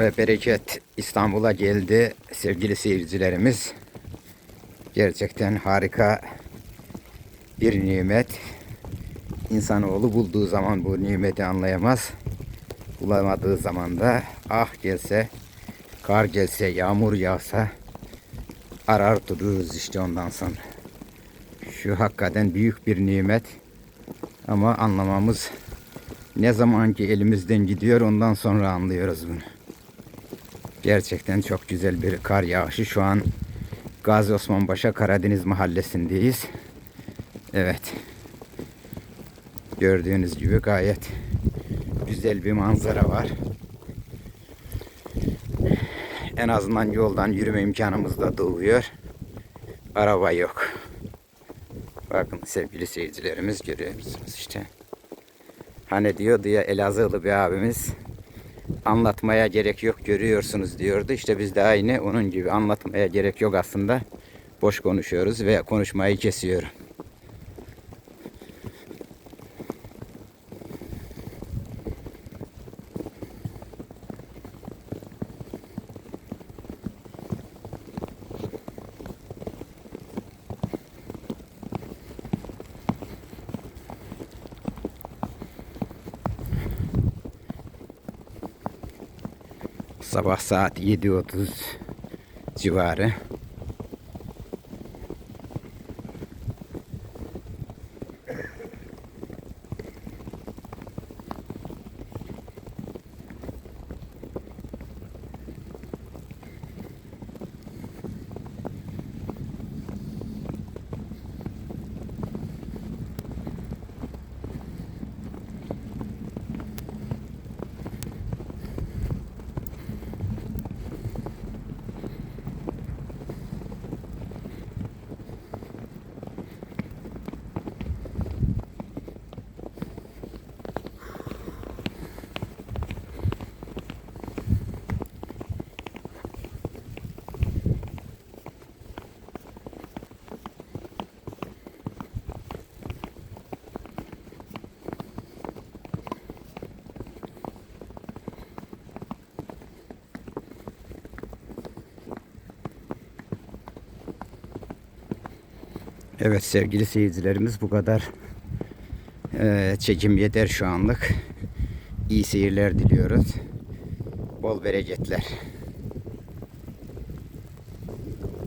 ve bereket İstanbul'a geldi sevgili seyircilerimiz. Gerçekten harika bir nimet. İnsanoğlu bulduğu zaman bu nimeti anlayamaz. Bulamadığı zaman da ah gelse, kar gelse, yağmur yağsa arar dururuz işte ondan sonra. Şu hakikaten büyük bir nimet. Ama anlamamız ne zaman ki elimizden gidiyor ondan sonra anlıyoruz bunu. Gerçekten çok güzel bir kar yağışı. Şu an Gazi Osman Paşa Karadeniz mahallesindeyiz. Evet. Gördüğünüz gibi gayet güzel bir manzara var. En azından yoldan yürüme imkanımız da doğuyor. Araba yok. Bakın sevgili seyircilerimiz görüyor musunuz işte. Hani diyordu ya Elazığlı bir abimiz anlatmaya gerek yok görüyorsunuz diyordu. İşte biz de aynı onun gibi anlatmaya gerek yok aslında. Boş konuşuyoruz ve konuşmayı kesiyorum. Sabah saat 7.30 civarı. Evet sevgili seyircilerimiz bu kadar Ee, çekim yeter şu anlık. İyi seyirler diliyoruz. Bol bereketler.